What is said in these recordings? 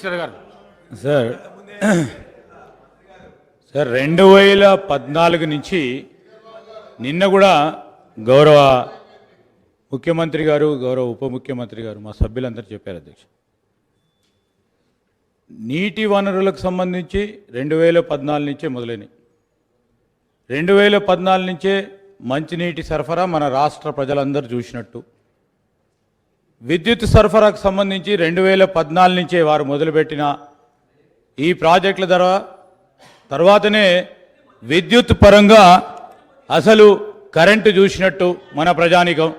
Minister గారు. Sir sir రెండు వేల పద్నాలుగు నుంచి నిన్న కూడా గౌరవ ముఖ్యమంత్రి గారు గౌరవ ఉప ముఖ్యమంత్రి గారు మా సభ్యులందరూ చెప్పారు అధ్యక్ష. నీటి వనరులకు సంబంధించి రెండు వేల పద్నాలుగు నుంచే మొదలైనవి రెండు వేల పద్నాలుగు నుంచే మంచినీటి సరఫరా మన రాష్ట్ర ప్రజలందరూ చూసినట్టు. విద్యుత్ సరఫరాకు సంబంధించి రెండు వేల పద్నాలుగు నుంచే వారు మొదలుపెట్టిన ఈ ప్రాజెక్టుల ధర తర్వాతనే విద్యుత్ పరంగా అసలు కరెంటు చూసినట్టు మన ప్రజానికం.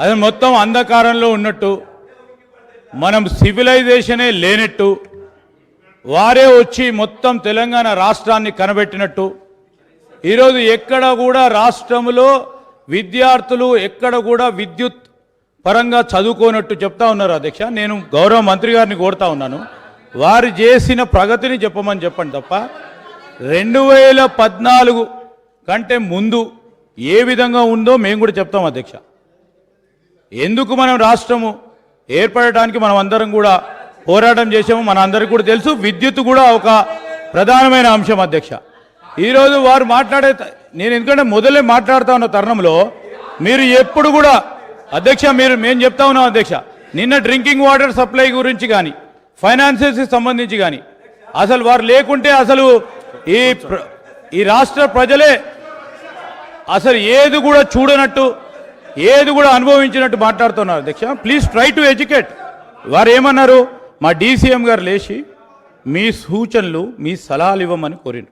అది మొత్తం అంధకారంలో ఉన్నట్టు మనం సివిలైజేషనే లేనట్టు వారే వచ్చి మొత్తం తెలంగాణ రాష్ట్రాన్ని కనబెట్టినట్టు. ఈరోజు ఎక్కడ కూడా రాష్ట్రంలో విద్యార్థులు ఎక్కడ కూడా విద్యుత్ పరంగా చదువుకోనట్టు చెప్తా ఉన్నారు అధ్యక్ష. నేను గౌరవ మంత్రి గారిని కోరుతా ఉన్నాను. వారు చేసిన ప్రగతిని చెప్పమని చెప్పండి తప్ప రెండు వేల పద్నాలుగు కంటే ముందు ఏ విధంగా ఉందో మేము కూడా చెప్తాం అధ్యక్ష. ఎందుకు మనం రాష్ట్రము ఏర్పడటానికి మనం అందరం కూడా పోరాటం చేసాము మన అందరికీ కూడా తెలుసు. విద్యుత్ కూడా ఒక ప్రధానమైన అంశం అధ్యక్ష. ఈరోజు వారు మాట్లాడే నేను ఎందుకంటే మొదలే మాట్లాడుతా ఉన్న తరుణంలో మీరు ఎప్పుడు కూడా అధ్యక్ష మీరు మేము చెప్తా ఉన్నాం అధ్యక్ష. నిన్న డ్రింకింగ్ వాటర్ సప్లై గురించి కానీ ఫైనాన్సెస్కి సంబంధించి కానీ అసలు వారు లేకుంటే అసలు ఈ ప్ర- ఈ రాష్ట్ర ప్రజలే అసలు ఏది కూడా చూడనట్టు ఏది కూడా అనుభవించినట్టు మాట్లాడుతున్నారు అధ్యక్ష. ప్లీజ్ ట్రై టు ఎడ్యుకేట్ వారు ఏమన్నారు? మా డీసీఎం గారు లేచి మీ సూచనలు మీ సలహాలు ఇవ్వమని కోరిండు.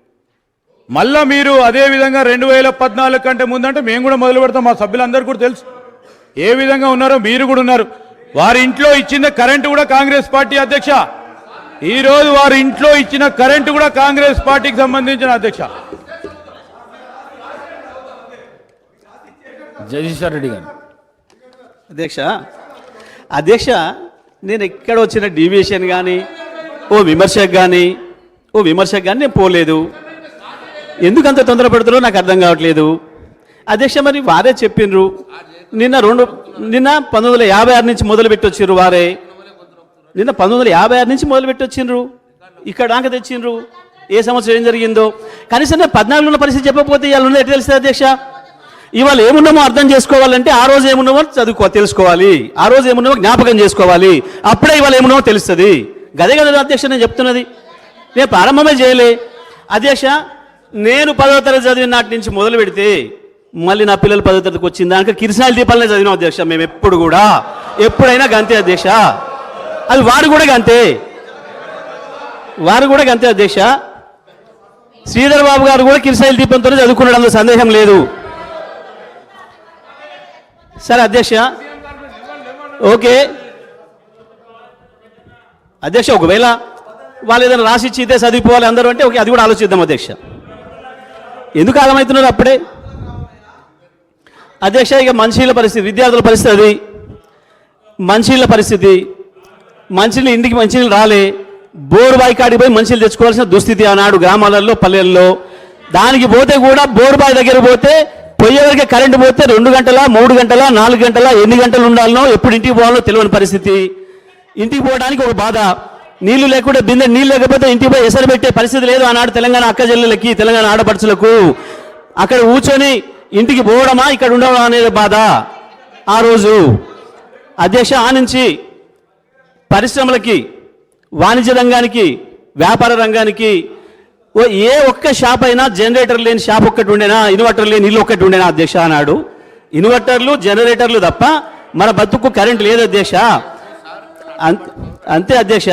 మళ్ళా మీరు అదే విధంగా రెండు వేల పద్నాలుగు కంటే ముందంటే మేము కూడా మొదలు పెడతాం మా సభ్యులందరూ కూడా తెలుసు. ఏ విధంగా ఉన్నారో మీరు కూడా ఉన్నారు. వారి ఇంట్లో ఇచ్చిన కరెంటు కూడా కాంగ్రెస్ పార్టీ అధ్యక్ష. ఈ రోజు వారి ఇంట్లో ఇచ్చిన కరెంటు కూడా కాంగ్రెస్ పార్టీకి సంబంధించిన అధ్యక్ష. జగదీశ్వర్ రెడ్డి గారు. అధ్యక్ష అధ్యక్ష నేను ఎక్కడ వచ్చిన డీవియేషన్ కానీ ఓ విమర్శకు కానీ ఓ విమర్శకు కానీ నేను పోలేదు. ఎందుకు అంత తొందరపడుతుందో నాకు అర్థం కావట్లేదు. అధ్యక్ష మరి వారే చెప్పిండ్రు నిన్న రెండు నిన్న పంతొమ్మిది వందల యాభై ఆరు నుంచి మొదలుపెట్టి వచ్చిర్రు వారే. నిన్న పంతొమ్మిది వందల యాభై ఆరు నుంచి మొదలుపెట్టి వచ్చిండ్రు ఇక్కడ దాకా తెచ్చిండ్రు. ఏ సంవత్సరం ఏం జరిగిందో. కనీసం నేను పద్నాలుగులో ఉన్న పరిస్థితి చెప్పకపోతే ఇవాళ ఉన్నది ఎట్లా తెలుస్తుంది అధ్యక్ష? ఇవాళ ఏమున్నామో అర్థం చేసుకోవాలంటే ఆ రోజు ఏమున్నామో చదువుకో తెలుసుకోవాలి. ఆ రోజు ఏమున్నామో జ్ఞాపకం చేసుకోవాలి. అప్పుడే ఇవాళ ఏమున్నామో తెలుస్తుంది. గదే కదా అధ్యక్ష నేను చెప్తున్నది. నేను ప్రారంభమే చేయలే. అధ్యక్ష నేను పదో తరగతి చదివిన నాటి నుంచి మొదలు పెడితే మళ్ళీ నా పిల్లలు పదో తరగతికి వచ్చింది దానికి కిరసనాల దీపాలనే చదివినాం అధ్యక్ష మేము ఎప్పుడు కూడా. ఎప్పుడైనా గంతే అధ్యక్ష. అది వారు కూడా గంతే. వారు కూడా గంతే అధ్యక్ష. శ్రీధర్ బాబు గారు కూడా కిరసాయిల దీపంతోనే చదువుకున్నాడు అందులో సందేహం లేదు. సరే అధ్యక్ష. ఓకే. అధ్యక్ష ఒకవేళ వాళ్ళు ఏదైనా రాసిచ్చి ఇదే చదివిపోవాలి అందరూ అంటే ఓకే అది కూడా ఆలోచిద్దాం అధ్యక్ష. ఎందుకు ఆగమవుతున్నారు అప్పుడే? అధ్యక్ష ఇక మనిషిల పరిస్థితి విద్యార్థుల పరిస్థితి అది మనుషుల పరిస్థితి. మనుషులు ఇంటికి మంచినీళ్ళు రాలే. బోరు బావి కాడికి పోయి మనుషులు తెచ్చుకోవాల్సిన దుస్థితి ఆనాడు గ్రామాలలో పల్లెల్లో. దానికి పోతే కూడా బోరు దగ్గర పోతే పోయేవరకే కరెంటు పోతే రెండు గంటల మూడు గంటల నాలుగు గంటల ఎన్ని గంటలు ఉండాలనో ఎప్పుడు ఇంటికి పోవాలో తెలియని పరిస్థితి. ఇంటికి పోవడానికి ఒక బాధ. నీళ్ళు లేకుండా బిందె నీళ్ళు లేకపోతే ఇంటికి పోయి ఎసరు పెట్టే పరిస్థితి లేదు ఆనాడు తెలంగాణ అక్క జిల్లలకి తెలంగాణ ఆడపడుచులకు. అక్కడ కూర్చొని ఇంటికి పోవడమా ఇక్కడ ఉండవా అనేది బాధ. ఆ రోజు అధ్యక్ష ఆ నుంచి పరిశ్రమలకి వాణిజ్య రంగానికి వ్యాపార రంగానికి ఓ ఏ ఒక్క షాప్ అయినా జనరేటర్ లేని షాప్ ఒక్కటి ఉండేనా ఇన్వర్టర్ లేని ఇల్లు ఒక్కటి ఉండేనా అధ్యక్ష అన్నాడు. ఇన్వర్టర్లు జనరేటర్లు తప్ప మన బతుకు కరెంట్ లేదు అధ్యక్ష. అంతే అధ్యక్ష.